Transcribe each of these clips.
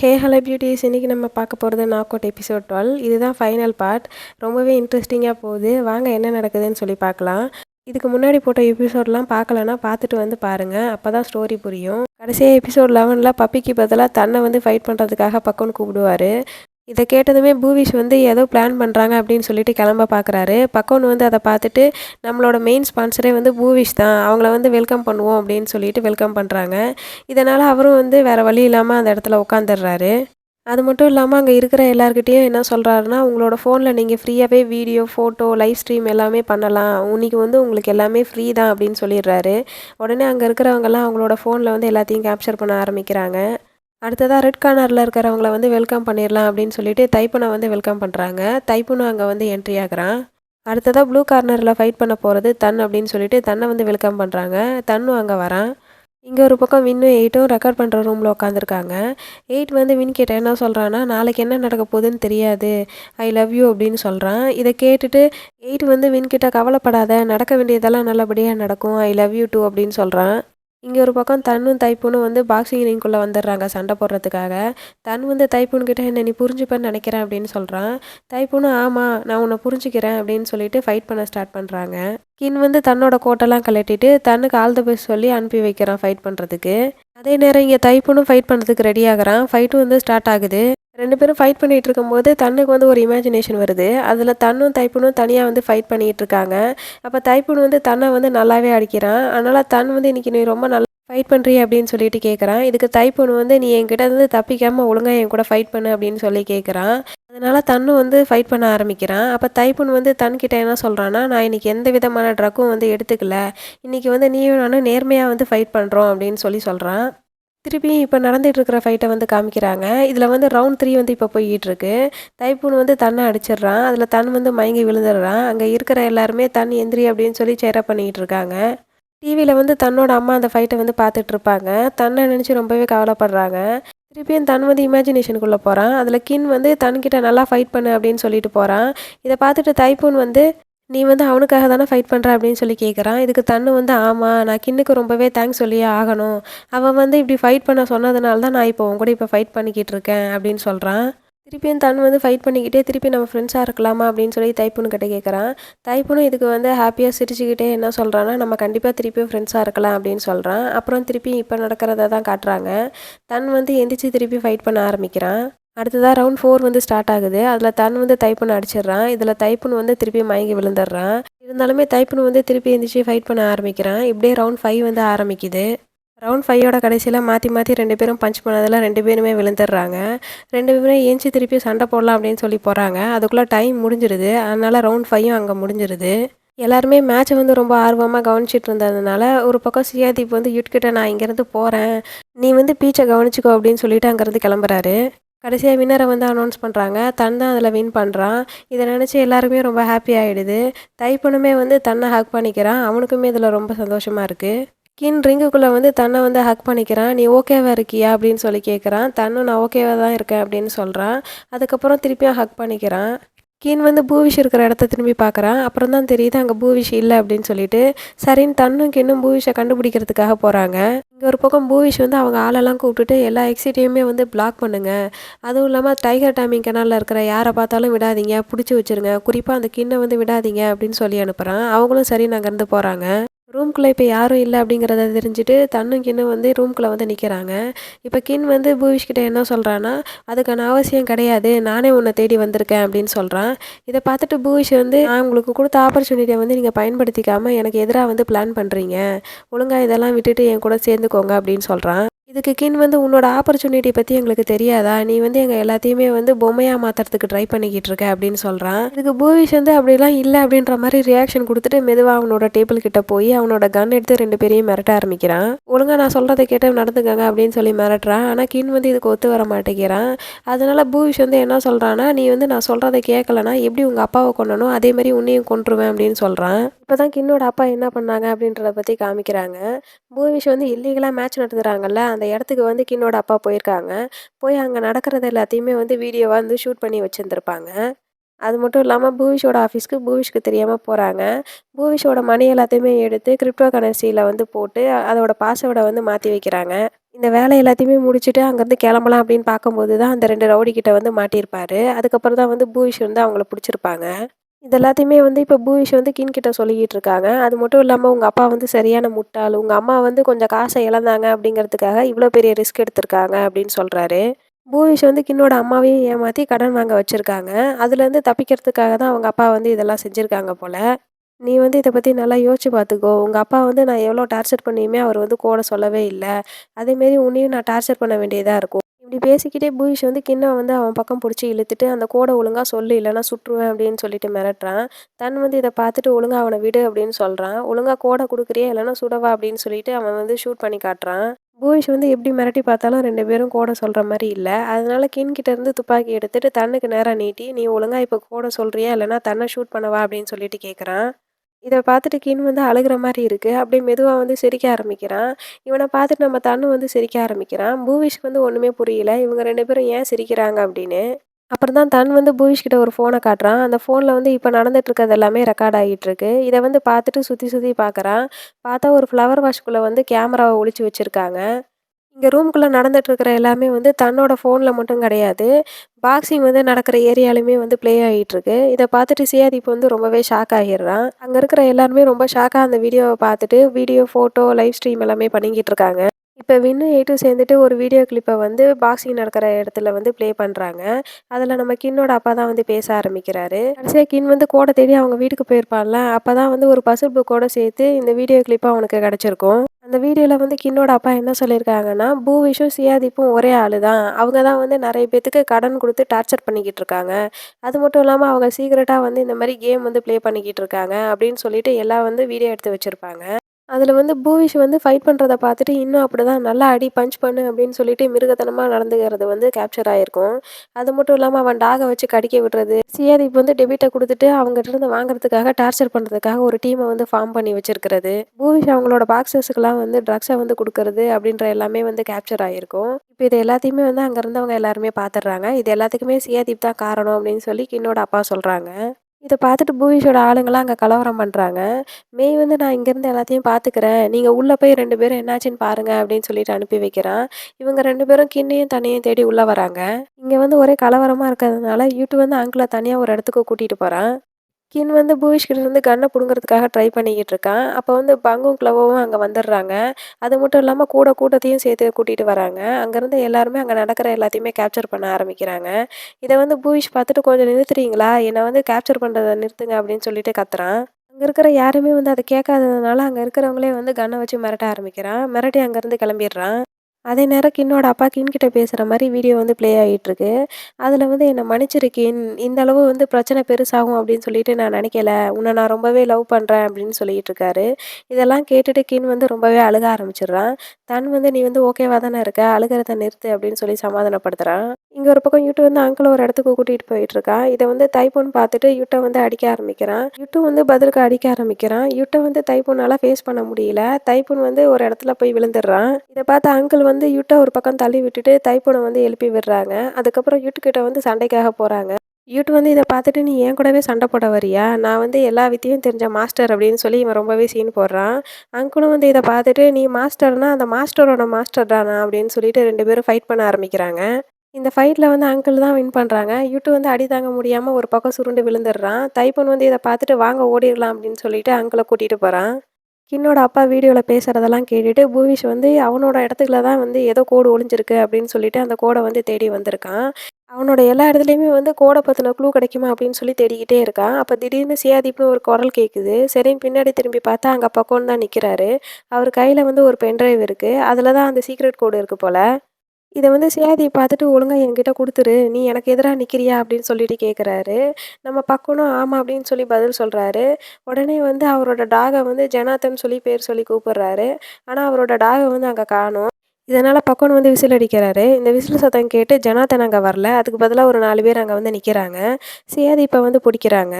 Hey hello beauties இன்றைக்கி நம்ம பார்க்க போகிறது நாக் அவுட் எபிசோட் டுவெல் இதுதான் ஃபைனல் பார்ட் ரொம்பவே இன்ட்ரெஸ்டிங்காக போகுது. வாங்க என்ன நடக்குதுன்னு சொல்லி பார்க்கலாம். இதுக்கு முன்னாடி போட்ட எபிசோட்லாம் பார்க்கலன்னா பார்த்துட்டு வந்து பாருங்கள் அப்போ தான் ஸ்டோரி புரியும் கடைசியாக எபிசோட் லெவனில் பப்பிக்கு பதிலாக தன்னை வந்து ஃபைட் பண்ணுறதுக்காக பக்கம்னு கூப்பிடுவார். இதை கேட்டதுமே பூவிஷ் வந்து ஏதோ பிளான் பண்ணுறாங்க அப்படின்னு சொல்லிட்டு கிளம்ப பார்க்குறாரு பக்கோன்னு வந்து அதை பார்த்துட்டு நம்மளோட மெயின் ஸ்பான்சரே வந்து பூவிஷ் தான். அவங்கள வந்து வெல்கம் பண்ணுவோம் அப்படின்னு சொல்லிட்டு வெல்கம் பண்ணுறாங்க இதனால் அவரும் வந்து வேறு வழி இல்லாமல் அந்த இடத்துல உட்காந்துடுறாரு அது மட்டும் இல்லாமல் அங்கே இருக்கிற எல்லாருக்கிட்டேயும் என்ன சொல்கிறாருன்னா உங்களோட ஃபோனில் நீங்கள் ஃப்ரீயாகவே வீடியோ ஃபோட்டோ லைவ் ஸ்ட்ரீம் எல்லாமே பண்ணலாம். இன்னைக்கு வந்து உங்களுக்கு எல்லாமே ஃப்ரீ தான் அப்படின்னு சொல்லிடுறாரு. உடனே அங்கே இருக்கிறவங்கெல்லாம் அவங்களோட ஃபோனில் வந்து எல்லாத்தையும் கேப்சர் பண்ண ஆரம்பிக்கிறாங்க. அடுத்ததாக ரெட் கார்னரில் இருக்கிறவங்கள வந்து வெல்கம் பண்ணிடலாம் அப்படின்னு சொல்லிட்டு தைப்பனை வந்து வெல்கம் பண்ணுறாங்க தைப்பனும் அங்கே வந்து என்ட்ரி ஆகிறான். அடுத்ததாக ப்ளூ கார்னரில் ஃபைட் பண்ண போகிறது தன் அப்படின்னு சொல்லிட்டு தன்னை வந்து வெல்கம் பண்ணுறாங்க தன்னும் அங்கே வரான். இங்கே ஒரு பக்கம் வின்னும் எயிட்டும் ரெக்கார்ட் பண்ணுற ரூமில் உட்காந்துருக்காங்க எயிட் வந்து வின் கிட்ட என்ன சொல்கிறான்னா நாளைக்கு என்ன நடக்க போகுதுன்னு தெரியாது. ஐ லவ் யூ அப்படின்னு சொல்கிறான் இதை கேட்டுட்டு எயிட் வந்து வின் கிட்ட கவலைப்படாத நடக்க வேண்டியதெல்லாம் நல்லபடியாக நடக்கும். ஐ லவ் யூ டூ அப்படின்னு சொல்கிறான் இங்கே ஒரு பக்கம் தன்னும் தைப்பூனும் வந்து பாக்ஸிங் ரிங்குள்ளே வந்துடுறாங்க சண்டை போடுறதுக்காக. தன் வந்து தைப்புன்கிட்ட என்ன நீ புரிஞ்சுப்பேன்னு நினைக்கிறேன் அப்படின்னு சொல்கிறான் தைப்பூனும் ஆமாம் நான் உன்னை புரிஞ்சுக்கிறேன் அப்படின்னு சொல்லிட்டு ஃபைட் பண்ண ஸ்டார்ட் பண்ணுறாங்க கின் வந்து தன்னோட கோட்டெல்லாம் கலட்டிட்டு தன்னுக்கு ஆல் த பெஸ்ட் சொல்லி அனுப்பி வைக்கிறான் ஃபைட் பண்ணுறதுக்கு அதே நேரம் இங்கே தைப்பூனும் ஃபைட் பண்ணுறதுக்கு ரெடி ஆகிறான். ஃபைட்டும் வந்து ஸ்டார்ட் ஆகுது. ரெண்டு பேரும் ஃபைட் பண்ணிகிட்டு இருக்கும்போது தன்னுக்கு வந்து ஒரு இமேஜினேஷன் வருது. அதில் தன்னும் தைப்பனும் தனியாக வந்து ஃபைட் பண்ணிகிட்டு இருக்காங்க அப்போ தைப்பன் வந்து தன்னை வந்து நல்லாவே அடிக்கிறான். அதனால் தன் வந்து இன்றைக்கி நீ ரொம்ப நல்லா ஃபைட் பண்ணுறீ அப்படின்னு சொல்லிட்டு கேட்குறான் இதுக்கு தைப்பொண்ணு வந்து நீ என்கிட்ட வந்து தப்பிக்காமல் ஒழுங்காக என் கூட ஃபைட் பண்ணு அப்படின்னு சொல்லி கேட்குறான் அதனால் தன்னும் வந்து ஃபைட் பண்ண ஆரம்பிக்கிறான். அப்போ தைப்பொண்ணு வந்து தன்கிட்ட என்ன சொல்கிறான்னா நான் இன்றைக்கி எந்த விதமான ட்ரக்கும் வந்து எடுத்துக்கல. இன்றைக்கி வந்து நீயும் நானும் நேர்மையாக வந்து ஃபைட் பண்ணுறோம் அப்படின்னு சொல்லி சொல்கிறான் திருப்பியும் இப்போ நடந்துகிட்டு இருக்கிற ஃபைட்டை வந்து காமிக்கிறாங்க. இதில் வந்து ரவுண்ட் த்ரீ வந்து இப்போ போய்கிட்டுருக்கு தைப்பூன் வந்து தன்னை அடிச்சிடுறான். அதில் தன் வந்து மயங்கி விழுந்துடுறான். அங்கே இருக்கிற எல்லாருமே தன் எந்திரி அப்படின்னு சொல்லி சேரப் பண்ணிக்கிட்டு இருக்காங்க டிவியில் வந்து தன்னோட அம்மா அந்த ஃபைட்டை வந்து பார்த்துட்டு இருப்பாங்க தன்னை நினச்சி ரொம்பவே கவலைப்படுறாங்க. திருப்பியும் தன் வந்து இமேஜினேஷனுக்குள்ளே போகிறான் அதில் கின் வந்து தன்கிட்ட நல்லா ஃபைட் பண்ணு அப்படின்னு சொல்லிட்டு போகிறான் இதை பார்த்துட்டு தைப்பூன் வந்து நீ வந்து அவனுக்காக தானே ஃபைட் பண்ணுற அப்படின்னு சொல்லி கேட்குறான் இதுக்கு தன்னு வந்து ஆமாம் நான் கின்னுக்கு ரொம்பவே தேங்க்ஸ் சொல்லியே ஆகணும். அவன் வந்து இப்படி ஃபைட் பண்ண சொன்னதுனால தான் நான் இப்போ உன் கூட இப்போ ஃபைட் பண்ணிக்கிட்டு இருக்கேன் அப்படின்னு சொல்கிறான் திருப்பியும் தன் வந்து ஃபைட் பண்ணிக்கிட்டே திருப்பி நம்ம ஃப்ரெண்ட்ஸாக இருக்கலாமா அப்படின்னு சொல்லி தைப்புன்னு கிட்ட கேட்குறான் தைப்புனும் இதுக்கு வந்து ஹாப்பியாக சிரிச்சுக்கிட்டே என்ன சொல்கிறான்னா நம்ம கண்டிப்பாக திருப்பியும் ஃப்ரெண்ட்ஸாக இருக்கலாம் அப்படின்னு சொல்கிறான் அப்புறம் திருப்பி இப்போ நடக்கிறத தான் காட்டுறாங்க. தன் வந்து எந்திரிச்சு திருப்பி ஃபைட் பண்ண ஆரம்பிக்கிறான். அடுத்ததாக ரவுண்ட் ஃபோர் வந்து ஸ்டார்ட் ஆகுது. அதில் தன் வந்து தைப்புன்னு அடிச்சிடுறான். இதில் தைப்புன்னு வந்து திருப்பி மயங்கி விழுந்துடுறான். இருந்தாலுமே தைப்புன்னு வந்து திருப்பி எந்திரிச்சு ஃபைட் பண்ண ஆரம்பிக்கிறான். இப்படியே ரவுண்ட் ஃபைவ் வந்து ஆரம்பிக்குது. ரவுண்ட் ஃபைவோட கடைசியில் மாற்றி மாற்றி ரெண்டு பேரும் பஞ்ச் பண்ணதில் ரெண்டு பேருமே விழுந்துடுறாங்க. ரெண்டு பேருமே ஏஞ்சி திருப்பி சண்டை போடலாம் அப்படின்னு சொல்லி போகிறாங்க அதுக்குள்ளே டைம் முடிஞ்சிருது. அதனால் ரவுண்ட் ஃபைவும் அங்கே முடிஞ்சிருது. எல்லாருமே மேட்ச்சை வந்து ரொம்ப ஆர்வமாக கவனிச்சிட்டு இருந்ததுனால ஒரு பக்கம் சியாதீப் வந்து யூட்கிட்ட நான் இங்கேருந்து போகிறேன் நீ வந்து பீச்சை கவனிச்சிக்கோ அப்படின்னு சொல்லிட்டு அங்கேருந்து கிளம்புறாரு. கடைசியாக வின்னரை வந்து அனௌன்ஸ் பண்ணுறாங்க தன் தான் அதில் வின் பண்ணுறான் இதை நினச்சி எல்லாருமே ரொம்ப ஹாப்பி ஆகிடுது தைப்பனுமே வந்து தன்னை ஹக் பண்ணிக்கிறான். அவனுக்குமே இதில் ரொம்ப சந்தோஷமாக இருக்குது கின் ரிங்குக்குள்ளே வந்து தன்னை வந்து ஹக் பண்ணிக்கிறான். நீ ஓகேவாக இருக்கியா? அப்படின்னு சொல்லி கேட்குறான் தன்னும் நான் ஓகேவாக தான் இருக்கேன் அப்படின்னு சொல்கிறான் அதுக்கப்புறம் திருப்பியும் ஹக் பண்ணிக்கிறான். கீன் வந்து பூவிஷ் இருக்கிற இடத்த திரும்பி பார்க்குறான் அப்புறம் தான் தெரியுது அங்கே பூவிஷ் இல்லை அப்படின்னு சொல்லிட்டு சரின்னு தன்னும் கின்னும் பூவிஷை கண்டுபிடிக்கிறதுக்காக போகிறாங்க இங்கே ஒரு பக்கம் பூவிஷ் வந்து அவங்க ஆளெல்லாம் கூப்பிட்டுட்டு எல்லா எக்ஸிட்டையுமே வந்து பிளாக் பண்ணுங்க. அதுவும் இல்லாமல் டைகர் டைமிங் கெனாலில் இருக்கிற யாரை பார்த்தாலும் விடாதீங்க. பிடிச்சி வச்சுருங்க. குறிப்பாக அந்த கிண்ணை வந்து விடாதீங்க அப்படின்னு சொல்லி அனுப்புகிறான் அவங்களும் சரி நாங்கள் இருந்து போகிறாங்க ரூம்குள்ளே இப்போ யாரும் இல்லை அப்படிங்கிறத தெரிஞ்சுட்டு தன்னும் கின்னும் வந்து ரூம்குள்ளே வந்து நிற்கிறாங்க இப்போ கின் வந்து பூவிஷ்கிட்ட என்ன சொல்கிறான்னா அதுக்கான அவசியம் கிடையாது. நானே உன்னை தேடி வந்திருக்கேன் அப்படின்னு சொல்கிறான் இதை பார்த்துட்டு பூவிஷ் வந்து நான் உங்களுக்கு கொடுத்த ஆப்பர்ச்சுனிட்டியை வந்து நீங்கள் பயன்படுத்திக்காமல் எனக்கு எதிராக வந்து பிளான் பண்ணுறீங்க ஒழுங்காக இதெல்லாம் விட்டுட்டு என் கூட சேர்ந்துக்கோங்க அப்படின்னு சொல்கிறான் இதுக்கு கின் வந்து உன்னோட ஆப்பர்ச்சுனிட்டி பற்றி எங்களுக்கு தெரியாதா? நீ வந்து எங்கள் எல்லாத்தையுமே வந்து பொம்மையாக மாற்றுறதுக்கு ட்ரை பண்ணிக்கிட்டு இருக்க அப்படின்னு சொல்கிறான் இதுக்கு பூவிஷ் வந்து அப்படிலாம் இல்லை அப்படின்ற மாதிரி ரியாக்ஷன் கொடுத்துட்டு மெதுவாக அவனோட டேபிள் கிட்ட போய் அவனோட கன் எடுத்து ரெண்டு பேரையும் மிரட்ட ஆரம்பிக்கிறான். ஒழுங்காக நான் சொல்கிறத கேட்டு நடந்துக்கங்க அப்படின்னு சொல்லி மிரட்டுறான். ஆனால் கின் வந்து இதுக்கு ஒத்து வர மாட்டேங்கிறான். அதனால பூவிஷ் வந்து என்ன சொல்கிறான்னா நீ வந்து நான் சொல்கிறத கேட்கலனா எப்படி உங்கள் அப்பாவை கொண்டனோ அதே மாதிரி உன்னையும் கொண்டுருவேன் அப்படின்னு சொல்கிறான் இப்போ தான் கின்னோட அப்பா என்ன பண்ணாங்க அப்படின்றத பற்றி காமிக்கிறாங்க. பூவிஷ் வந்து இல்லீகலாக மேட்ச் நடத்துகிறாங்கல்ல அந்த இடத்துக்கு வந்து கின்னோட அப்பா போயிருக்காங்க. போய் அங்கே நடக்கிறது எல்லாத்தையுமே வந்து வீடியோவாக வந்து ஷூட் பண்ணி வச்சுருந்துருப்பாங்க. அது மட்டும் இல்லாமல் பூவிஷோட ஆஃபீஸ்க்கு பூவிஷ்க்கு தெரியாமல் போகிறாங்க பூவிஷோட மணி எல்லாத்தையுமே எடுத்து கிரிப்டோ கரன்சியில் வந்து போட்டு அதோட பாஸ்வேர்டை வந்து மாற்றி வைக்கிறாங்க. இந்த வேலை எல்லாத்தையுமே முடிச்சுட்டு அங்கேருந்து கிளம்பலாம் அப்படின்னு பார்க்கும்போது தான் அந்த ரெண்டு ரவுடி கிட்ட வந்து மாட்டியிருப்பாரு. அதுக்கப்புறம் தான் வந்து பூவிஷ் வந்து அவங்கள பிடிச்சிருப்பாங்க. இது எல்லாத்தையுமே வந்து இப்போ பூவிஷ் வந்து கின்கிட்ட சொல்லிக்கிட்டு இருக்காங்க. அது மட்டும் இல்லாமல் உங்கள் அப்பா வந்து சரியான முட்டாள். உங்கள் அம்மா வந்து கொஞ்சம் காசை இழந்தாங்க அப்படிங்கிறதுக்காக இவ்வளோ பெரிய ரிஸ்க் எடுத்திருக்காங்க அப்படின்னு சொல்கிறாரு பூவிஷ் வந்து கின்னோட அம்மாவையும் ஏமாற்றி கடன் வாங்க வச்சுருக்காங்க. அதுலேருந்து தப்பிக்கிறதுக்காக தான் அவங்க அப்பா வந்து இதெல்லாம் செஞ்சுருக்காங்க போல். நீ வந்து இதை பற்றி நல்லா யோசிச்சு பார்த்துக்கோ உங்கள் அப்பா வந்து நான் எவ்வளோ டார்ச்சர் பண்ணியுமே அவர் வந்து கூட சொல்லவே இல்லை. அதேமாரி உன்னையும் நான் டார்ச்சர் பண்ண வேண்டியதாக இருக்கும். இப்படி பேசிக்கிட்டே பூயிஷ் வந்து கிண்ணை வந்து அவன் பக்கம் பிடிச்சி இழுத்துட்டு அந்த கோடை ஒழுங்காக சொல்லு இல்லைன்னா சுற்றுவேன் அப்படின்னு சொல்லிட்டு மிரட்டுறான். தன் வந்து இதை பார்த்துட்டு ஒழுங்காக அவனை விடு அப்படின்னு சொல்கிறான் ஒழுங்காக கோடை கொடுக்குறியா இல்லைன்னா சுடவா அப்படின்னு சொல்லிட்டு அவன் வந்து ஷூட் பண்ணி காட்டுறான். பூயிஷ் வந்து எப்படி மிரட்டி பார்த்தாலும் ரெண்டு பேரும் கோடை சொல்கிற மாதிரி இல்லை. அதனால கின்கிட்ட இருந்து துப்பாக்கி எடுத்துட்டு தன்னுக்கு நேராக நீட்டி நீ ஒழுங்காக இப்போ கோடை சொல்கிறியா இல்லைன்னா தன்னை ஷூட் பண்ணவா? அப்படின்னு சொல்லிட்டு கேட்குறான் இதை பார்த்துட்டு கின் வந்து அழுகிற மாதிரி இருக்குது அப்படியே மெதுவாக வந்து சிரிக்க ஆரம்பிக்கிறான். இவனை பார்த்துட்டு நம்ம தன்னு வந்து சிரிக்க ஆரம்பிக்கிறான். பூவிஷ்க்கு வந்து ஒன்றுமே புரியல. இவங்க ரெண்டு பேரும் ஏன் சிரிக்கிறாங்க அப்படின்னு அப்புறம் தான் தன் வந்து பூவிஷ் கிட்ட ஒரு ஃபோனை காட்டுறான். அந்த ஃபோனில் வந்து இப்போ நடந்துட்டு இருக்கிறது எல்லாமே ரெக்கார்ட் ஆகிட்டு இருக்கு இதை வந்து பார்த்துட்டு சுற்றி சுற்றி பார்க்குறான் பார்த்தா ஒரு ஃப்ளவர் வாஷ்குள்ளே வந்து கேமராவை ஒழிச்சு வச்சுருக்காங்க. இங்கே ரூம்குள்ளே நடந்துகிட்ருக்கிற இருக்கிற எல்லாமே வந்து தன்னோட ஃபோனில் மட்டும் கிடையாது. பாக்ஸிங் வந்து நடக்கிற ஏரியாலுமே வந்து ப்ளே ஆகிட்டுருக்கு இதை பார்த்துட்டு சியாதிப் வந்து ரொம்பவே ஷாக் ஆகிடுறான். அங்கே இருக்கிற எல்லாருமே ரொம்ப ஷாக்காக அந்த வீடியோவை பார்த்துட்டு வீடியோ ஃபோட்டோ லைவ் ஸ்ட்ரீம் எல்லாமே பண்ணிக்கிட்டு இருக்காங்க. இப்போ வின்னு எயிட்டும் சேர்ந்துட்டு ஒரு வீடியோ கிளிப்பை வந்து பாக்ஸிங் நடக்கிற இடத்துல வந்து ப்ளே பண்ணுறாங்க. அதில் நம்ம கின்னோட அப்பா தான் வந்து பேச ஆரம்பிக்கிறாரு. கடைசியாக கின் வந்து கோடை தேடி அவங்க வீட்டுக்கு போயிருப்பான்ல அப்போ தான் வந்து ஒரு பசில் புக்கோடு சேர்த்து இந்த வீடியோ கிளிப்பாக அவனுக்கு கிடச்சிருக்கும். அந்த வீடியோவில் வந்து கின்னோட அப்பா என்ன சொல்லியிருக்காங்கன்னா பூவிஷும் சியாதீப்பும் ஒரே ஆள் தான். அவங்க தான் வந்து நிறைய பேத்துக்கு கடன் கொடுத்து டார்ச்சர் பண்ணிக்கிட்டு இருக்காங்க. அது மட்டும் இல்லாமல் அவங்க சீக்கிரட்டாக வந்து இந்த மாதிரி கேம் வந்து ப்ளே பண்ணிக்கிட்டு இருக்காங்க அப்படின்னு சொல்லிட்டு எல்லாம் வந்து வீடியோ எடுத்து வச்சுருப்பாங்க. அதில் வந்து பூவிஷ் வந்து ஃபைட் பண்ணுறத பார்த்துட்டு இன்னும் அப்படி தான் நல்லா அடி பஞ்ச் பண்ணு அப்படின்னு சொல்லிட்டு மிருகத்தனமாக நடந்துக்கிறது வந்து கேப்சர் ஆகிருக்கும் அது மட்டும் இல்லாமல் அவன் டாகை வச்சு கடிக்க விடுறது சியாதீப் வந்து டெபிட்டை கொடுத்துட்டு அவங்ககிட்ட இருந்து வாங்குறதுக்காக டார்ச்சர் பண்ணுறதுக்காக ஒரு டீமை வந்து ஃபார்ம் பண்ணி வச்சிருக்கிறது. பூவிஷ் அவங்களோட பாக்ஸஸுக்கெல்லாம் வந்து ட்ரக்ஸை வந்து கொடுக்கறது அப்படின்ற எல்லாமே வந்து கேப்சர் ஆகிருக்கும் இப்போ இது எல்லாத்தையுமே வந்து அங்கே இருந்தவங்க எல்லாருமே பார்த்துடுறாங்க. இது எல்லாத்துக்குமே சியாதீப் தான் காரணம் அப்படின்னு சொல்லி கின்னோட அப்பா சொல்கிறாங்க இதை பார்த்துட்டு பூவிஷோட ஆளுங்களாம் அங்கே கலவரம் பண்ணுறாங்க மெய் வந்து நான் இங்கேருந்து எல்லாத்தையும் பார்த்துக்கிறேன் நீங்கள் உள்ளே போய் ரெண்டு பேரும் என்னாச்சுன்னு பாருங்க அப்படின்னு சொல்லிட்டு அனுப்பி வைக்கிறான். இவங்க ரெண்டு பேரும் கிண்ணையும் தனியும் தேடி உள்ளே வராங்க. இங்கே வந்து ஒரே கலவரமாக இருக்கிறதுனால யூட்டு வந்து அங்கிளை தனியாக ஒரு இடத்துக்கு கூட்டிகிட்டு போகிறான் கின் வந்து பூவிஷ்கிட்ட இருந்து கண்ணை பிடுங்கிறதுக்காக ட்ரை பண்ணிக்கிட்டு இருக்கான். அப்போ வந்து பங்கும் கிளவோவும் அங்கே வந்துடுறாங்க. அது மட்டும் இல்லாமல் கூட கூட்டத்தையும் சேர்த்து கூட்டிகிட்டு வராங்க. அங்கேருந்து எல்லாருமே அங்கே நடக்கிற எல்லாத்தையுமே கேப்சர் பண்ண ஆரம்பிக்கிறாங்க. இதை வந்து பூவிஷ் பார்த்துட்டு கொஞ்சம் நிறுத்துறீங்களா? என்னை வந்து கேப்சர் பண்ணுறதை நிறுத்துங்க அப்படின்னு சொல்லிட்டு கத்துறான். அங்கே இருக்கிற யாருமே வந்து அதை கேட்காததுனால அங்கே இருக்கிறவங்களே வந்து கண்ணை வச்சு மிரட்ட ஆரம்பிக்கிறான். மிரட்டி அங்கேருந்து கிளம்பிடுறான். அதே நேரம் கின்னோட அப்பா கின்கிட்ட பேசுகிற மாதிரி வீடியோ வந்து ப்ளே ஆகிட்டுருக்கு அதில் வந்து என்னை மன்னிச்சிரு கின் இந்த அளவு வந்து பிரச்சனை பெருசாகும் அப்படின்னு சொல்லிட்டு நான் நினைக்கல. உன்னை நான் ரொம்பவே லவ் பண்ணுறேன் அப்படின்னு சொல்லிட்டு இருக்காரு. இதெல்லாம் கேட்டுட்டு கின் வந்து ரொம்பவே அழுக ஆரம்பிச்சிடுறான். தன் வந்து நீ வந்து ஓகேவா தானே இருக்க? அழுகிறத நிறுத்து அப்படின்னு சொல்லி சமாதானப்படுத்துகிறான் இங்கே ஒரு பக்கம் யூட்டு வந்து அங்கிள் ஒரு இடத்துக்கு கூட்டிகிட்டு போயிட்டுருக்கா. இதை வந்து தைப்பொன் பார்த்துட்டு யூட்டை வந்து அடிக்க ஆரம்பிக்கிறான். யூட்டும் வந்து பதிலுக்கு அடிக்க ஆரம்பிக்கிறான். யூட்டை வந்து தைப்பொன்னால ஃபேஸ் பண்ண முடியல. தைப்பூன் வந்து ஒரு இடத்துல போய் விழுந்துடுறான். இதை பார்த்து அங்கிள் வந்து யூட்டை ஒரு பக்கம் தள்ளி விட்டுட்டு தைப்பொனை வந்து எழுப்பி விடுறாங்க. அதுக்கப்புறம் யூட்டுக்கிட்ட கிட்ட வந்து சண்டைக்காக போகிறாங்க யூட் வந்து இதை பார்த்துட்டு நீ என் கூடவே சண்டை போட வரியா? நான் வந்து எல்லா வித்தியும் தெரிஞ்ச மாஸ்டர் அப்படின்னு சொல்லி இவன் ரொம்பவே சீன் போடுறான். அங்குளும் வந்து இதை பார்த்துட்டு நீ மாஸ்டர்னா அந்த மாஸ்டரோட மாஸ்டர் தானா? அப்படின்னு சொல்லிட்டு ரெண்டு பேரும் ஃபைட் பண்ண ஆரம்பிக்கிறாங்க. இந்த ஃபைட்டில் வந்து அங்கிள் தான் வின் பண்ணுறாங்க யூட்டு வந்து அடி தாங்க முடியாமல் ஒரு பக்கம் சுருண்டு விழுந்துடுறான். தைப்பன் வந்து இதை பார்த்துட்டு வாங்க ஓடிடலாம் அப்படின்னு சொல்லிட்டு அங்கிளை கூட்டிகிட்டு போகிறான் கின்னோட அப்பா வீடியோவில் பேசுகிறதெல்லாம் கேட்டுட்டு பூவிஷ் வந்து அவனோட இடத்துக்குள்ள தான் வந்து ஏதோ கோடு ஒளிஞ்சிருக்கு அப்படின்னு சொல்லிட்டு அந்த கோடை வந்து தேடி வந்திருக்கான். அவனோட எல்லா இடத்துலையுமே வந்து கோடை பற்றின குழு கிடைக்குமா அப்படின்னு சொல்லி தேடிக்கிட்டே இருக்கான். அப்போ திடீர்னு சியாதீப்னு ஒரு குரல் கேட்குது சரின்னு பின்னாடி திரும்பி பார்த்தா அங்கே பக்கம்னு தான் நிற்கிறாரு அவர் கையில் வந்து ஒரு பென்ட்ரைவ் இருக்குது அதில் தான் அந்த சீக்ரெட் கோடு இருக்குது போல். இதை வந்து சியாதியை பார்த்துட்டு ஒழுங்காக என்கிட்ட கொடுத்துரு. நீ எனக்கு எதிராக நிற்கிறியா அப்படின்னு சொல்லிட்டு கேட்குறாரு நம்ம பக்கனும் ஆமாம் அப்படின்னு சொல்லி பதில் சொல்கிறாரு உடனே வந்து அவரோட டாகை வந்து ஜனாத்தன் சொல்லி பேர் சொல்லி கூப்பிடுறாரு. ஆனால் அவரோட டாகை வந்து அங்கே காணும். இதனால் பக்கன் வந்து விசில் அடிக்கிறாரு. இந்த விசில் சத்தம் கேட்டு ஜனாத்தன் அங்கே வரல. அதுக்கு பதிலாக ஒரு நாலு பேர் அங்கே வந்து நிற்கிறாங்க சியாதீப்பை வந்து பிடிக்கிறாங்க.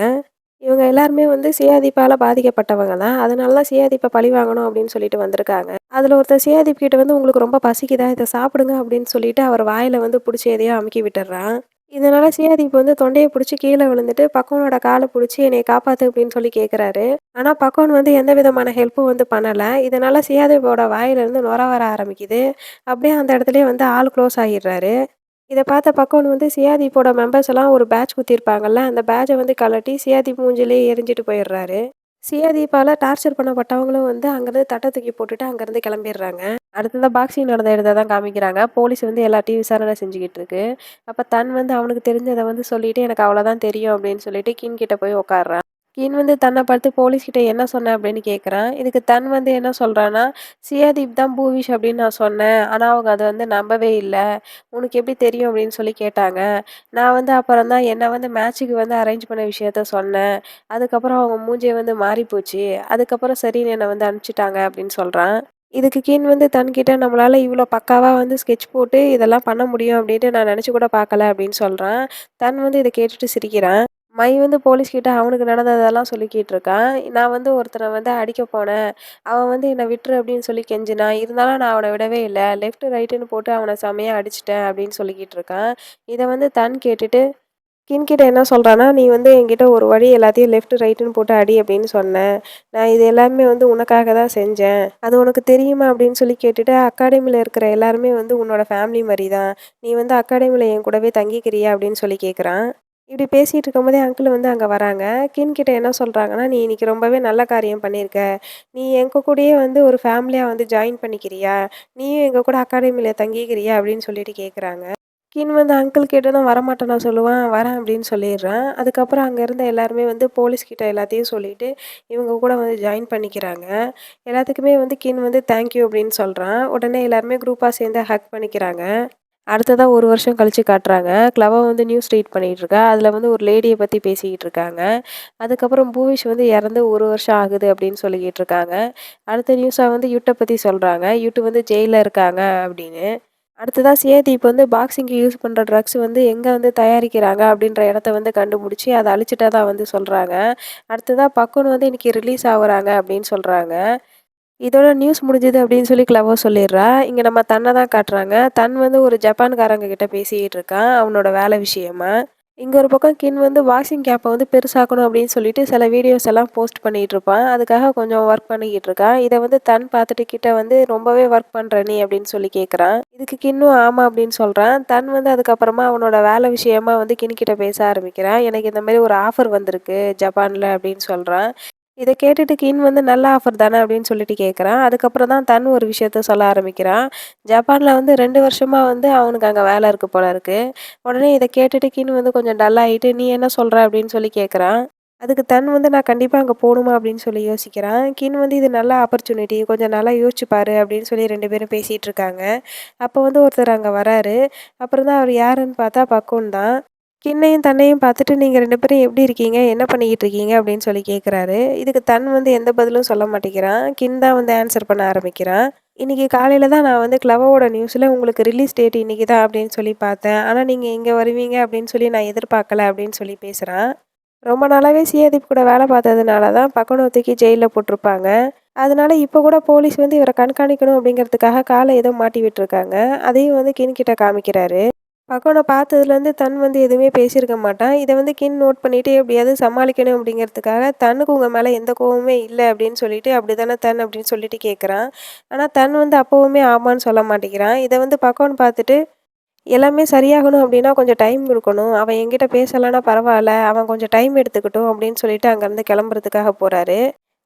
இவங்க எல்லாருமே வந்து சுயாதிப்பால் பாதிக்கப்பட்டவங்க தான் அதனால தான் சுயாதிப்பை பழி வாங்கணும் அப்படின்னு சொல்லிட்டு வந்திருக்காங்க அதில் ஒருத்தர் சியாதீப் கிட்ட வந்து உங்களுக்கு ரொம்ப பசிக்குதா இதை சாப்பிடுங்க அப்படின்னு சொல்லிட்டு அவர் வாயில் வந்து பிடிச்சி எதையோ அமுக்கி விட்டுறான் இதனால சியாதீப் வந்து தொண்டையை பிடிச்சி கீழே விழுந்துட்டு, பக்கவனோட காலை பிடிச்சி என்னை காப்பாத்து அப்படின்னு சொல்லி கேட்குறாரு. ஆனால் பக்கவன் வந்து எந்த விதமான ஹெல்ப்பும் வந்து பண்ணலை இதனால சியாதீப்போட வாயிலிருந்து நுர வர ஆரம்பிக்குது. அப்படியே அந்த இடத்துலயே வந்து ஆள் க்ளோஸ் ஆகிடுறாரு. இதை பார்த்த பக்கவன் வந்து சியாதீப்போட மெம்பர்ஸ் எல்லாம் ஒரு பேட்ச் குத்திருப்பாங்கல்ல, அந்த பேட்சை வந்து கழட்டி சியாதீப் மூஞ்சிலே எரிஞ்சிட்டு போயிடுறாரு. சியாதீப்பால டார்ச்சர் பண்ணப்பட்டவங்களும் வந்து அங்கேருந்து தட்டை தூக்கி போட்டுட்டு அங்கேருந்து கிளம்பிடுறாங்க. அடுத்ததா பாக்ஸிங் நடந்த இடத்த தான் காமிக்கிறாங்க. போலீஸ் வந்து எல்லாத்தையும் விசாரணை செஞ்சுக்கிட்டு இருக்கு. அப்போ தன் வந்து அவனுக்கு தெரிஞ்சதை வந்து சொல்லிட்டு, "எனக்கு அவ்வளோதான் தெரியும்" அப்படின்னு சொல்லிட்டு கின் கிட்ட போய் உட்கார்றான். கின் வந்து தன்னை பார்த்து போலீஸ்கிட்ட என்ன சொன்னேன் அப்படின்னு கேட்குறான். இதுக்கு தன் வந்து என்ன சொல்கிறான்னா "சியாதீப் தான் பூவிஷ் அப்படின்னு நான் சொன்னேன். ஆனால் அவங்க அதை வந்து நம்பவே இல்லை உனக்கு எப்படி தெரியும்?" அப்படின்னு சொல்லி கேட்டாங்க. நான் வந்து அப்புறம் தான் என்னை வந்து மேட்ச்சுக்கு வந்து அரேஞ்ச் பண்ண விஷயத்த சொன்னேன். அதுக்கப்புறம் அவங்க மூஞ்சியே வந்து மாறி போச்சு. அதுக்கப்புறம் சரின்னு என்னை வந்து அனுப்பிச்சிட்டாங்க அப்படின்னு சொல்கிறான் இதுக்கு கீன் வந்து தன்கிட்ட நம்மளால் இவ்வளோ பக்காவாக வந்து ஸ்கெட்ச் போட்டு இதெல்லாம் பண்ண முடியும் அப்படின்ட்டு நான் நினச்சி கூட பார்க்கல அப்படின்னு சொல்கிறேன் தன் வந்து இதை கேட்டுட்டு சிரிக்கிறான். மை வந்து போலீஸ்கிட்ட அவனுக்கு நடந்ததெல்லாம் சொல்லிக்கிட்டு இருக்கான். நான் வந்து ஒருத்தனை வந்து அடிக்க போனேன். அவன் வந்து என்னை விட்டுரு அப்படின்னு சொல்லி கெஞ்சினான். இருந்தாலும் நான் அவனை விடவே இல்லை லெஃப்ட் ரைட்டுன்னு போட்டு அவனை செமையாக அடிச்சுட்டேன் அப்படின்னு சொல்லிக்கிட்டு இருக்கான். இதை வந்து தன் கேட்டுட்டு கின்கிட்ட என்ன சொல்கிறான்னா "நீ வந்து என்கிட்ட ஒரு வழி எல்லாத்தையும் லெஃப்ட், ரைட்டுன்னு போட்டு அடி அப்படின்னு சொன்னேன் நான் இது எல்லாமே வந்து உனக்காக தான் செஞ்சேன். அது உனக்கு தெரியுமா?" அப்படின்னு சொல்லி கேட்டுட்டு, அகாடமியில் இருக்கிற எல்லாருமே வந்து உன்னோட ஃபேமிலி மாதிரி தான். நீ வந்து அகாடமியில் என் கூடவே தங்கிக்கிறியா?" அப்படின்னு சொல்லி கேட்குறான். இப்படி பேசிகிட்டு இருக்கும்போதே அங்கிள் வந்து அங்கே வராங்க. கின் கிட்ட என்ன சொல்கிறாங்கன்னா "நீ இன்னைக்கு ரொம்பவே நல்ல காரியம் பண்ணியிருக்க. நீ எங்கள் கூடயே வந்து ஒரு ஃபேமிலியாக வந்து ஜாயின் பண்ணிக்கிறியா? நீயும் எங்கள் கூட அகாடமியில் தங்கிக்கிறியா?" அப்படின்னு சொல்லிட்டு கேட்குறாங்க. கின் வந்து அங்கிள் கேட்டதும் நான் சொல்லுவான். வரேன் அப்படின்னு சொல்லிடுறான். அதுக்கப்புறம் அங்கே இருந்த எல்லாருமே வந்து போலீஸ் கிட்ட எல்லாத்தையும் சொல்லிவிட்டு இவங்க கூட வந்து ஜாயின் பண்ணிக்கிறாங்க. எல்லாத்துக்குமே வந்து கின் வந்து தேங்க் யூ அப்படின்னு சொல்கிறான் உடனே எல்லாருமே குரூப்பாக சேர்ந்து ஹக் பண்ணிக்கிறாங்க. அடுத்ததாக ஒரு வருஷம் கழித்து காட்டுறாங்க. க்ளவ வந்து நியூஸ் ரீட் பண்ணிகிட்ருக்கா அதில் வந்து ஒரு லேடியை பற்றி பேசிக்கிட்டு இருக்காங்க. அதுக்கப்புறம் பூவிஷ் வந்து இறந்து ஒரு வருஷம் ஆகுது அப்படின்னு சொல்லிக்கிட்டு இருக்காங்க. அடுத்த நியூஸாக வந்து யூட்டை பற்றி சொல்கிறாங்க யூட்டு வந்து ஜெயிலில் இருக்காங்க அப்படின்னு. அடுத்ததா இப்போ வந்து பாக்ஸிங்க்கு யூஸ் பண்ணுற ட்ரக்ஸ் வந்து எங்கே வந்து தயாரிக்கிறாங்க அப்படின்ற இடத்த வந்து கண்டுபிடிச்சி அதை அழிச்சிட்டதா வந்து சொல்கிறாங்க அடுத்ததாக பக்குன்னு வந்து இன்றைக்கி ரிலீஸ் ஆகுறாங்க அப்படின்னு சொல்கிறாங்க இதோட நியூஸ் முடிஞ்சது அப்படின்னு சொல்லி க்ளவோ சொல்லிடுறா. இங்கே நம்ம தன்னை தான் காட்டுறாங்க. தன் வந்து ஒரு ஜப்பான்காரங்க கிட்ட பேசிக்கிட்டு இருக்கான். அவனோட வேலை விஷயமா. இங்கே ஒரு பக்கம் கின் வந்து வாஷிங் கேப்பை வந்து பெருசாக்கணும் அப்படின்னு சொல்லிட்டு சில வீடியோஸ் எல்லாம் போஸ்ட் பண்ணிகிட்டு இருப்பான். அதுக்காக கொஞ்சம் ஒர்க் பண்ணிக்கிட்டு இருக்கான். இதை வந்து தன் பார்த்துட்டு கிட்ட வந்து ரொம்பவே ஒர்க் பண்ணுற நீ அப்படின்னு சொல்லி கேட்குறான். இதுக்கு கின்னும் ஆமாம் அப்படின்னு சொல்கிறான் தன் வந்து அதுக்கப்புறமா அவனோட வேலை விஷயமா வந்து கின்கிட்ட பேச ஆரம்பிக்கிறான். எனக்கு இந்த மாதிரி ஒரு ஆஃபர் வந்திருக்கு ஜப்பானில் அப்படின்னு சொல்கிறான் இதை கேட்டுட்டு கின் வந்து நல்ல ஆஃபர் தானே அப்படின்னு சொல்லிட்டு கேட்குறான். அதுக்கப்புறம் தான் தன் ஒரு விஷயத்த சொல்ல ஆரம்பிக்கிறான். ஜப்பானில் வந்து ரெண்டு வருஷமாக வந்து அவனுக்கு அங்கே வேலை இருக்குது போல இருக்குது உடனே இதை கேட்டுட்டு கின் வந்து கொஞ்சம் டல் "நீ என்ன சொல்கிற அப்படின்னு சொல்லி கேட்குறான். அதுக்கு தன் வந்து நான் கண்டிப்பாக அங்கே போகணுமா அப்படின்னு சொல்லி யோசிக்கிறான். கின் வந்து இது நல்ல ஆப்பர்ச்சுனிட்டி கொஞ்சம் நல்லா யோசிச்சுப்பாரு அப்படின்னு சொல்லி ரெண்டு பேரும் பேசிகிட்டு இருக்காங்க. அப்போ வந்து ஒருத்தர் அங்கே வராரு. அப்புறம் தான் அவர் யாருன்னு பார்த்தா பக்குன் தான். கிண்ணையும் தன்னையும் பார்த்துட்டு, நீங்கள் ரெண்டு பேரும் எப்படி இருக்கீங்க? என்ன பண்ணிக்கிட்டு இருக்கீங்க?" அப்படின்னு சொல்லி கேட்குறாரு. இதுக்கு தன் வந்து எந்த பதிலும் சொல்ல மாட்டேங்கிறான். கின் தான் வந்து ஆன்சர் பண்ண ஆரம்பிக்கிறான். இன்றைக்கி காலையில் தான் நான் வந்து க்ளவோட நியூஸில் உங்களுக்கு ரிலீஸ் டேட் இன்றைக்கி தான் அப்படின்னு சொல்லி பார்த்தேன். ஆனால் நீங்கள் இங்கே வருவீங்க அப்படின்னு சொல்லி நான் எதிர்பார்க்கல" அப்படின்னு சொல்லி பேசுகிறான் ரொம்ப நாளாகவே சியாதீப் கூட வேலை பார்த்ததுனால தான் பக்குன ஜெயிலில் போட்டிருப்பாங்க. அதனால இப்போ கூட போலீஸ் வந்து இவரை கண்காணிக்கணும் அப்படிங்கிறதுக்காக காலை ஏதோ மாட்டி விட்டுருக்காங்க. அதையும் வந்து கின்கிட்ட காமிக்கிறாரு. பக்குவன பார்த்ததுலேருந்து தன் வந்து எதுவுமே பேசியிருக்க மாட்டான். இதை வந்து கின் நோட் பண்ணிட்டு எப்படியாவது சமாளிக்கணும் அப்படிங்கிறதுக்காக, தன்னுக்கு உங்கள் மேலே எந்த கோவமுமே இல்லை அப்படின்னு சொல்லிட்டு, "அப்படிதானே தன்?" அப்படின்னு சொல்லிட்டு கேட்குறான். ஆனால் தன் வந்து அப்போவுமே ஆமான்னு சொல்ல மாட்டேங்கிறான். இதை வந்து பக்குவன் பார்த்துட்டு, "எல்லாமே சரியாகணும் அப்படின்னா கொஞ்சம் டைம் கொடுக்கணும். அவன் எங்கிட்ட பேசலன்னா பரவாயில்ல அவன் கொஞ்சம் டைம் எடுத்துக்கிட்டும் அப்படின்னு சொல்லிட்டு அங்கேருந்து கிளம்புறதுக்காக போகிறாரு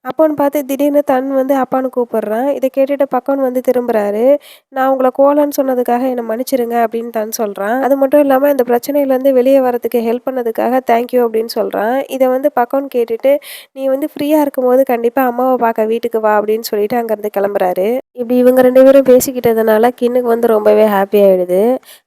அப்போன்னு பார்த்து திடீர்னு தன் வந்து அப்பான்னு கூப்பிடுறான். இதை கேட்டுட்டு பக்கம்னு வந்து திரும்புறாரு. "நான் உங்களை கோலன்னு சொன்னதுக்காக என்னை மன்னிச்சிடுங்க" அப்படின்னு தன் சொல்கிறான் அது மட்டும் இல்லாமல் இந்த பிரச்சனையிலேருந்து வெளியே வரதுக்கு ஹெல்ப் பண்ணதுக்காக தேங்க் யூ அப்படின்னு சொல்கிறான் இதை வந்து பக்கம்னு கேட்டுட்டு, "நீ வந்து ஃப்ரீயாக இருக்கும்போது கண்டிப்பாக அம்மாவை பார்க்க வீட்டுக்கு வா" அப்படின்னு சொல்லிட்டு அங்கேருந்து கிளம்புறாரு. இப்படி இவங்க ரெண்டு பேரும் பேசிக்கிட்டதுனால கின்னுக்கு வந்து ரொம்பவே ஹாப்பி ஆகிடுது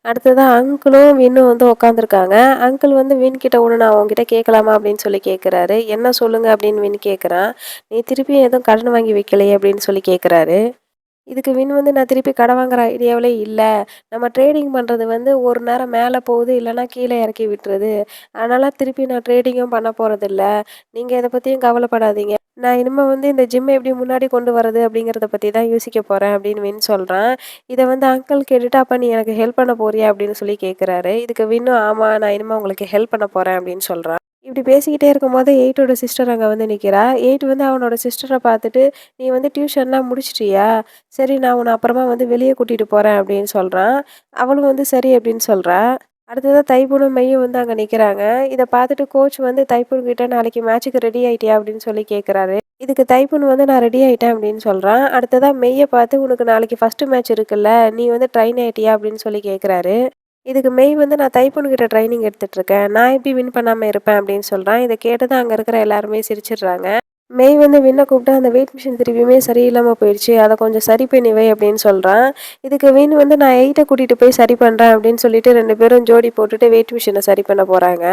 அடுத்ததாக அங்கிளும் வின்னும் வந்து உட்காந்துருக்காங்க. அங்கிள் வந்து வின் கிட்ட ஒன்று நான் உங்ககிட்ட கேட்கலாமா அப்படின்னு சொல்லி கேட்குறாரு. "என்ன சொல்லுங்க" அப்படின்னு வின் கேட்குறான். "நீ திருப்பியும் எதுவும் கடன் வாங்கி வைக்கலையே?" அப்படின்னு சொல்லி கேட்குறாரு. இதுக்கு வின் வந்து நான் திருப்பி கடன் வாங்குற ஐடியாவிலே இல்லை நம்ம ட்ரேடிங் பண்ணுறது வந்து ஒரு நேரம் மேலே போகுது, இல்லைனா கீழே இறக்கி விட்டுருது. அதனால் திருப்பி நான் ட்ரேடிங்கும் பண்ண போகிறதில்ல நீங்கள் இதை பற்றியும் கவலைப்படாதீங்க. நான் இனிமேல் வந்து இந்த ஜிம்மை எப்படி முன்னாடி கொண்டு வரது அப்படிங்கிறத பற்றி தான் யோசிக்க போகிறேன் அப்படின்னு வின் சொல்கிறான் இதை வந்து அங்கிள் கேட்டுட்டு அப்போ நீ எனக்கு ஹெல்ப் பண்ண போறியா அப்படின்னு சொல்லி கேட்குறாரு இதுக்கு வின்னும் ஆமாம் நான் இனிமேல் உங்களுக்கு ஹெல்ப் பண்ண போகிறேன் அப்படின்னு சொல்கிறான் இப்படி பேசிக்கிட்டே இருக்கும்போது எயிட்டோட சிஸ்டர் அங்கே வந்து நிற்கிறா எயிட் வந்து அவனோட சிஸ்டரை பார்த்துட்டு நீ வந்து டியூஷன்லாம் முடிச்சிட்டியா? சரி நான் உன்னை அப்புறமா வந்து வெளியே கூட்டிகிட்டு போகிறேன் அப்படின்னு சொல்கிறான் அவளும் வந்து சரி அப்படின்னு சொல்கிறா அடுத்ததாக தைப்பூனும் மையும் வந்து அங்கே நிற்கிறாங்க இதை பார்த்துட்டு கோச் வந்து தைப்பூன்கிட்ட நாளைக்கு மேட்ச்சுக்கு ரெடி ஆகிட்டியா அப்படின்னு சொல்லி கேட்குறாரு இதுக்கு தைப்பூன் வந்து நான் ரெடி ஆகிட்டேன் அப்படின்னு சொல்கிறான் அடுத்ததாக மெய்யை பார்த்து உனக்கு நாளைக்கு ஃபஸ்ட்டு மேட்ச் இருக்குல்ல நீ வந்து ட்ரெயின் ஆயிட்டியா? அப்படின்னு சொல்லி கேட்குறாரு இதுக்கு மெய் வந்து நான் தைப்பூன் ட்ரைனிங் எடுத்துட்டு இருக்கேன் நான் எப்படி வின் பண்ணாமல் இருப்பேன் அப்படின்னு சொல்கிறான் இதை கேட்டு தான் அங்கே இருக்கிற எல்லாருமே சிரிச்சிடுறாங்க. மெய் வந்து வின்னை கூப்பிட்டு அந்த வெயிட் மிஷின் திருப்பியுமே சரியில்லாமல் போயிடுச்சு. அதை கொஞ்சம் சரி பண்ணி வை அப்படின்னு சொல்கிறான் இதுக்கு வின் வந்து நான் எயிட்டை கூட்டிகிட்டு போய் சரி பண்ணுறேன் அப்படின்னு சொல்லிட்டு ரெண்டு பேரும் ஜோடி போட்டுட்டு வெயிட் மிஷினை சரி பண்ண போகிறாங்க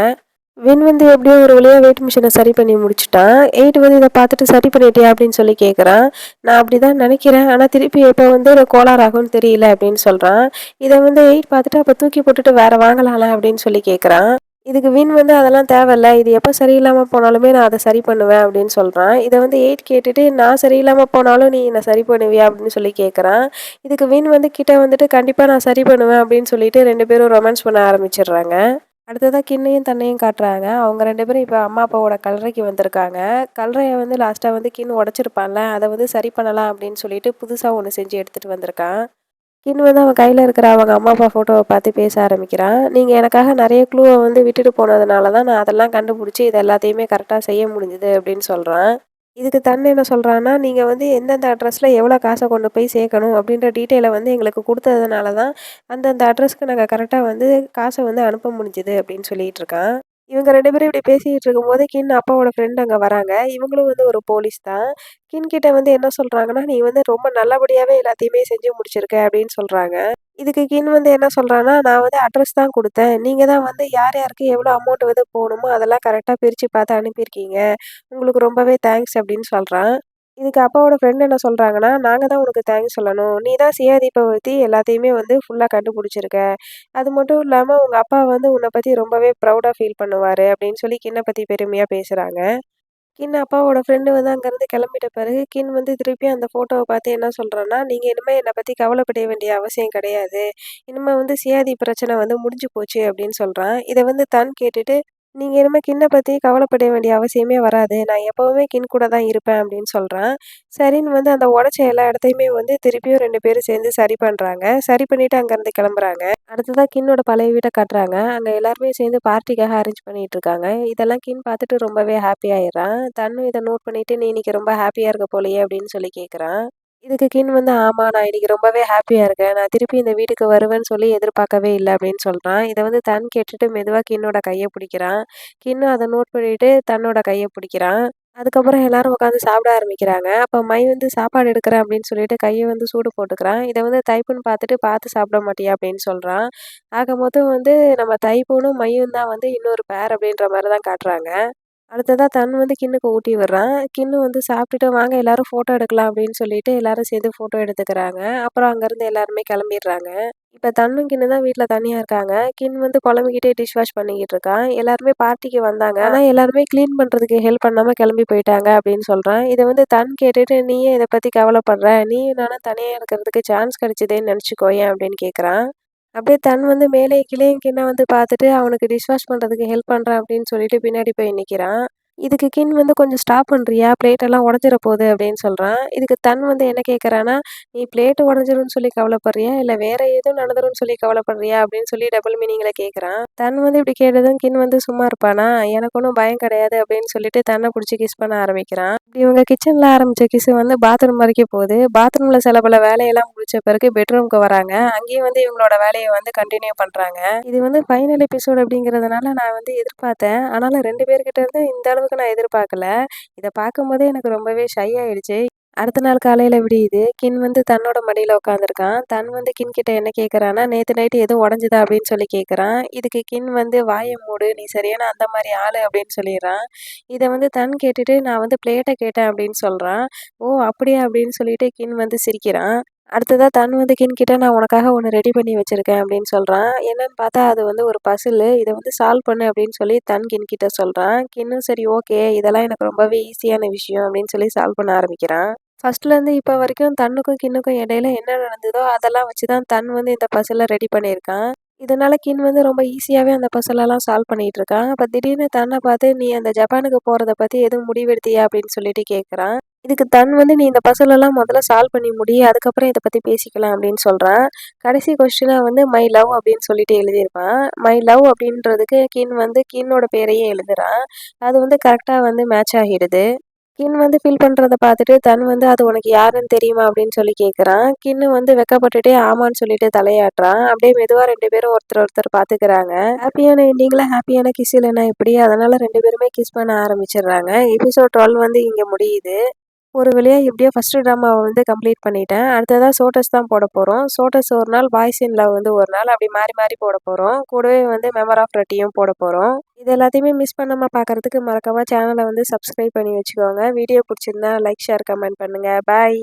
வின் வந்து எப்படியோ ஒரு வழியாக வெயிட் மிஷினை சரி பண்ணி முடிச்சிட்டான். எயிட் வந்து இதை பார்த்துட்டு சரி பண்ணிட்டியா அப்படின்னு சொல்லி கேட்குறான் நான் அப்படி தான் நினைக்கிறேன். ஆனால் திருப்பி இப்போ வந்து கோளாறு ஆகும்னு தெரியல அப்படின்னு சொல்கிறான் இதை வந்து எயிட் பார்த்துட்டு அப்போ தூக்கி போட்டுட்டு வேறு வாங்கலாம்ல அப்படின்னு சொல்லி கேட்குறான் இதுக்கு வின் வந்து அதெல்லாம் தேவையில்ல. இது எப்போ சரியில்லாமல் போனாலுமே நான் அதை சரி பண்ணுவேன் அப்படின்னு சொல்கிறான் இதை வந்து எயிட் கேட்டுட்டு நான் சரியில்லாமல் போனாலும் நீ என்னை சரி பண்ணுவியா அப்படின்னு சொல்லி கேட்குறான் இதுக்கு வின் வந்து கிட்ட வந்துட்டு கண்டிப்பாக நான் சரி பண்ணுவேன் அப்படின்னு சொல்லிட்டு ரெண்டு பேரும் ரொமான்ஸ் பண்ண ஆரம்பிச்சிடுறாங்க. அடுத்ததாக கிண்ணையும் தன்னையும் காட்டுறாங்க. அவங்க ரெண்டு பேரும் இப்போ அம்மா அப்பாவோட கல்லறைக்கு வந்திருக்காங்க. கல்லறையை வந்து லாஸ்ட்டாக வந்து கின் உடச்சிருப்பான்ல அதை வந்து சரி பண்ணலாம் அப்படின்னு சொல்லிட்டு புதுசாக ஒன்று செஞ்சு எடுத்துகிட்டு வந்திருக்கான். கின் வந்து அவன் கையில் இருக்கிற அவங்க அம்மா அப்பா ஃபோட்டோவை பார்த்து பேச ஆரம்பிக்கிறான். நீங்கள் எனக்காக நிறைய க்ளூவை வந்து விட்டுட்டு போனதுனால தான் நான் அதெல்லாம் கண்டுபிடிச்சி இது எல்லாத்தையுமே கரெக்டாக செய்ய முடிஞ்சுது அப்படின்னு சொல்கிறான் இதுக்கு தன் என்ன சொல்கிறான்னா நீங்கள் வந்து எந்தெந்த அட்ரஸில் எவ்வளோ காசை கொண்டு போய் சேர்க்கணும்? அப்படின்ற டீட்டெயிலை வந்து எங்களுக்கு கொடுத்ததுனால தான் அந்தந்த அட்ரஸ்க்கு நாங்கள் கரெக்டாக வந்து காசை வந்து அனுப்ப முடிஞ்சுது அப்படின்னு சொல்லிகிட்ருக்கான் இருக்கான். இவங்க ரெண்டு பேரும் இப்படி பேசிக்கிட்டு இருக்கும்போது கின் அப்பாவோட ஃப்ரெண்ட் அங்கே வராங்க. இவங்களும் வந்து ஒரு போலீஸ் தான். கின் கிட்ட வந்து என்ன சொல்கிறாங்கன்னா நீ வந்து ரொம்ப நல்லபடியாகவே எல்லாத்தையுமே செஞ்சு முடிச்சிருக்க அப்படின்னு சொல்கிறாங்க இதுக்கு கின் வந்து என்ன சொல்கிறான்னா நான் வந்து அட்ரஸ் தான் கொடுத்தேன். நீங்கள் தான் வந்து யார் யாருக்கு எவ்வளோ அமௌண்ட் வந்து போகணுமோ அதெல்லாம் கரெக்டாக பிரித்து பார்த்து அனுப்பியிருக்கீங்க. உங்களுக்கு ரொம்பவே தேங்க்ஸ் அப்படின்னு சொல்கிறான் இதுக்கு அப்பாவோட ஃப்ரெண்ட் என்ன சொல்கிறாங்கன்னா நாங்கள் தான் உனக்கு தேங்க்ஸ் சொல்லணும். நீ தான் சியாதீப்பை பற்றி எல்லாத்தையுமே வந்து ஃபுல்லாக கண்டுபிடிச்சிருக்க. அது மட்டும் இல்லாமல் உங்கள் அப்பா வந்து உன்னை பற்றி ரொம்பவே ப்ரௌடாக ஃபீல் பண்ணுவார் அப்படின்னு சொல்லி கிண்ணை பற்றி பெருமையாக பேசுகிறாங்க கின் அப்பாவோட ஃப்ரெண்டு வந்து அங்கேருந்து கிளம்பிட்ட பிறகு கின் வந்து திருப்பி அந்த ஃபோட்டோவை பார்த்து என்ன சொல்கிறேன்னா நீங்கள் இனிமேல் என்னை பற்றி கவலைப்பட வேண்டிய அவசியம் கிடையாது. இனிமேல் வந்து சியாதி பிரச்சனை வந்து முடிஞ்சு போச்சு அப்படின்னு சொல்கிறான் இதை வந்து தன் கேட்டுட்டு நீங்கள் இனிமேல் கிண்ணை பற்றி கவலைப்பட வேண்டிய அவசியமே வராது. நான் எப்போவுமே கின் கூட தான் இருப்பேன் அப்படின்னு சொல்கிறான் சரின்னு வந்து அந்த உடச்ச எல்லா இடத்தையுமே வந்து திருப்பியும் ரெண்டு பேரும் சேர்ந்து சரி பண்ணுறாங்க சரி பண்ணிவிட்டு அங்கேருந்து கிளம்புறாங்க. அடுத்ததாக கின்னோட பழைய வீட்டை காட்டுறாங்க. அங்கே எல்லாருமே சேர்ந்து பார்ட்டிக்காக அரேஞ்ச் பண்ணிட்டு இருக்காங்க. இதெல்லாம் கின் பார்த்துட்டு ரொம்பவே ஹாப்பி ஆயிடுறான். தன்னும் இதை நோட் பண்ணிட்டு நீ இன்னைக்கு ரொம்ப ஹாப்பியாக இருக்க போலையே அப்படின்னு சொல்லி கேட்குறான் இதுக்கு கின் வந்து ஆமாம் நான் இன்றைக்கி ரொம்பவே ஹாப்பியாக இருக்கேன். நான் திருப்பி இந்த வீட்டுக்கு வருவேன்னு சொல்லி எதிர்பார்க்கவே இல்லை அப்படின்னு சொல்கிறான் இதை வந்து தன் கேட்டுட்டு மெதுவாக கின்னோட கையை பிடிக்கிறான். கின்னும் அதை நோட் பண்ணிவிட்டு தன்னோட கையை பிடிக்கிறான். அதுக்கப்புறம் எல்லாரும் உட்காந்து சாப்பிட ஆரம்பிக்கிறாங்க. அப்போ மை வந்து சாப்பாடு எடுக்கிறேன் அப்படின்னு சொல்லிட்டு கையை வந்து சூடு போட்டுக்கிறான். இதை வந்து தைப்புன்னு பார்த்துட்டு பார்த்து சாப்பிட மாட்டியா? அப்படின்னு சொல்கிறான் ஆக மொத்தம் வந்து நம்ம தைப்பூனும் மையும் தான் வந்து இன்னொரு பேர் அப்படின்ற மாதிரி தான் காட்டுறாங்க. அடுத்ததாக தன் வந்து கிண்ணுக்கு ஊட்டி விடுறான். கிண்ணு வந்து சாப்பிட்டுட்டு வாங்க எல்லாரும் ஃபோட்டோ எடுக்கலாம் அப்படின்னு சொல்லிட்டு எல்லாரும் சேர்ந்து ஃபோட்டோ எடுத்துக்கிறாங்க. அப்புறம் அங்கேருந்து எல்லாருமே கிளம்பிடுறாங்க. இப்போ தன்னும் கிண்ணு தான் வீட்டில் தனியாக இருக்காங்க. கின் வந்து குழம்பிக்கிட்டே டிஷ் வாஷ் பண்ணிக்கிட்டு இருக்கான். எல்லாருமே பார்ட்டிக்கு வந்தாங்க. ஆனால் எல்லாருமே க்ளீன் பண்ணுறதுக்கு ஹெல்ப் பண்ணாமல் கிளம்பி போயிட்டாங்க அப்படின்னு சொல்கிறான் இதை வந்து தன் கேட்டுட்டு நீயே இதை பற்றி கவலைப்படுற. நீ நானும் தனியாக இருக்கிறதுக்கு சான்ஸ் கிடைச்சதேன்னு நினச்சிக்கோயேன் அப்படின்னு கேட்குறான் அப்படியே தன் வந்து மேலே கீழேயும் கிண்ண வந்து பார்த்துட்டு அவனுக்கு டிஷ் வாஷ் பண்ணுறதுக்கு ஹெல்ப் பண்ணுறேன் அப்படின்னு சொல்லிட்டு பின்னாடி போய் நிற்கிறான் இதுக்கு கின் வந்து கொஞ்சம் ஸ்டாப் பண்ணுறியா பிளேட்டெல்லாம் உடஞ்சிட போகுது அப்படின்னு சொல்கிறான் இதுக்கு தன் வந்து என்ன கேட்குறான்னா நீ பிளேட்டு உடஞ்சிரும்னு சொல்லி கவலைப்படுறியா? இல்லை வேறு எதுவும் நடந்துரும்னு சொல்லி கவலைப்படுறியா? அப்படின்னு சொல்லி டபுள் மீனிங்கில் கேட்குறான் தன் வந்து இப்படி கேட்டதும் கின் வந்து சும்மா இருப்பானா? எனக்கு ஒன்றும் பயம் கிடையாது அப்படின்னு சொல்லிட்டு தன்னை பிடிச்சி கிஸ் பண்ண ஆரம்பிக்கிறான். இப்படி இவங்க கிச்சனில் ஆரம்பித்த கிஸ் வந்து பாத்ரூம் வரைக்கும் போகுது. பாத்ரூமில் சில பல வேலையெல்லாம் முடிச்ச பிறகு பெட்ரூம்க்கு வராங்க. அங்கேயும் வந்து இவங்களோட வேலையை வந்து கண்டினியூ பண்ணுறாங்க இது வந்து ஃபைனல் எபிசோட் அப்படிங்கிறதுனால நான் வந்து எதிர்பார்த்தேன். ஆனாலும் ரெண்டு பேர்கிட்ட இருந்து இந்த அளவுக்கு நான் எதிர்பார்க்கல. இதை பார்க்கும்போதே எனக்கு ரொம்பவே ஷை ஆயிடுச்சு. அடுத்த நாள் காலையில் விடியுது கின் வந்து தன்னோட மடியில் உட்காந்துருக்கான் தன் வந்து கின் கிட்ட என்ன கேட்குறான்னா நேற்று நைட்டு எதுவும் உடஞ்சுதா? அப்படின்னு சொல்லி கேட்குறான் இதுக்கு கின் வந்து வாயை மூடு. நீ சரியான அந்த மாதிரி ஆள் அப்படின்னு சொல்லிடுறான். இதை வந்து தன் கேட்டுட்டு நான் வந்து பிளேட்டை கேட்டேன் அப்படின்னு சொல்கிறான் ஓ அப்படியா? அப்படின்னு சொல்லிட்டு கின் வந்து சிரிக்கிறான். அடுத்ததாக தன் வந்து கிட்ட நான் உனக்காக ஒன்று ரெடி பண்ணி வச்சுருக்கேன் அப்படின்னு சொல்கிறான் என்னன்னு பார்த்தா அது வந்து ஒரு பசில் இதை வந்து சால்வ் பண்ணு அப்படின்னு சொல்லி தன் கின் கிட்ட சொல்கிறான் கின்னும் சரி ஓகே இதெல்லாம் எனக்கு ரொம்பவே ஈஸியான விஷயம் அப்படின்னு சொல்லி சால்வ் பண்ண ஆரம்பிக்கிறான். ஃபர்ஸ்ட்லேருந்து இப்போ வரைக்கும் தன்னுக்கும் கின்னுக்கும் இடையில என்ன நடந்ததோ அதெல்லாம் வச்சு தான் தன் வந்து இந்த பசிலை ரெடி பண்ணியிருக்கான். இதனால கின் வந்து ரொம்ப ஈஸியாகவே அந்த பசலெல்லாம் சால்வ் பண்ணிட்டு இருக்கான். அப்போ திடீர்னு தன்னை பார்த்து நீ அந்த ஜப்பானுக்கு போகிறத பற்றி எதுவும் முடிவெடுத்தியா? அப்படின்னு சொல்லிட்டு கேட்குறான் இதுக்கு தன் வந்து நீ இந்த பசலெல்லாம் முதல்ல சால்வ் பண்ணி முடி அதுக்கப்புறம் இதை பற்றி பேசிக்கலாம் அப்படின்னு சொல்கிறான் கடைசி கொஸ்டினாக வந்து மை லவ் அப்படின்னு சொல்லிட்டு எழுதியிருப்பான். மை லவ் அப்படின்றதுக்கு கின் வந்து கின்னோட பேரையே எழுதுறான். அது வந்து கரெக்டாக வந்து மேட்ச் ஆகிடுது. கின் வந்து ஃபில் பண்ணுறத பார்த்துட்டு தன் வந்து அது உனக்கு யாருன்னு தெரியுமா? அப்படின்னு சொல்லி கேட்குறான் கின்னு வந்து வெக்கப்பட்டுட்டே ஆமான்னு சொல்லிட்டு தலையாட்டுறான். அப்படியே மெதுவாக ரெண்டு பேரும் ஒருத்தர் ஒருத்தர் பார்த்துக்கிறாங்க. ஹாப்பியான எண்டிங்கில் ஹாப்பியான கிஸ் இல்லைன்னா எப்படி? அதனால ரெண்டு பேருமே கிஸ் பண்ண ஆரம்பிச்சிடுறாங்க. எபிசோட் டுவெல் வந்து இங்கே முடியுது. ஒரு வழியாக எப்படியோ ஃபஸ்ட்டு ட்ராமாவை வந்து கம்ப்ளீட் பண்ணிட்டேன். அடுத்ததாக சோட்டஸ் தான் போட போகிறோம் சோட்டஸ் ஒரு நாள் பாய்ஸ் இன் லவ் வந்து ஒரு நாள் அப்படி மாறி மாறி போட போகிறோம் கூடவே வந்து மெமர் ஆஃப் ரெட்டியும் போட போகிறோம் இது எல்லாத்தையுமே மிஸ் பண்ணாமல் பார்க்குறதுக்கு மறக்காமல் சேனலை வந்து சப்ஸ்கிரைப் பண்ணி வச்சுக்கோங்க. வீடியோ பிடிச்சிருந்தா லைக் ஷேர் கமெண்ட் பண்ணுங்கள் பாய்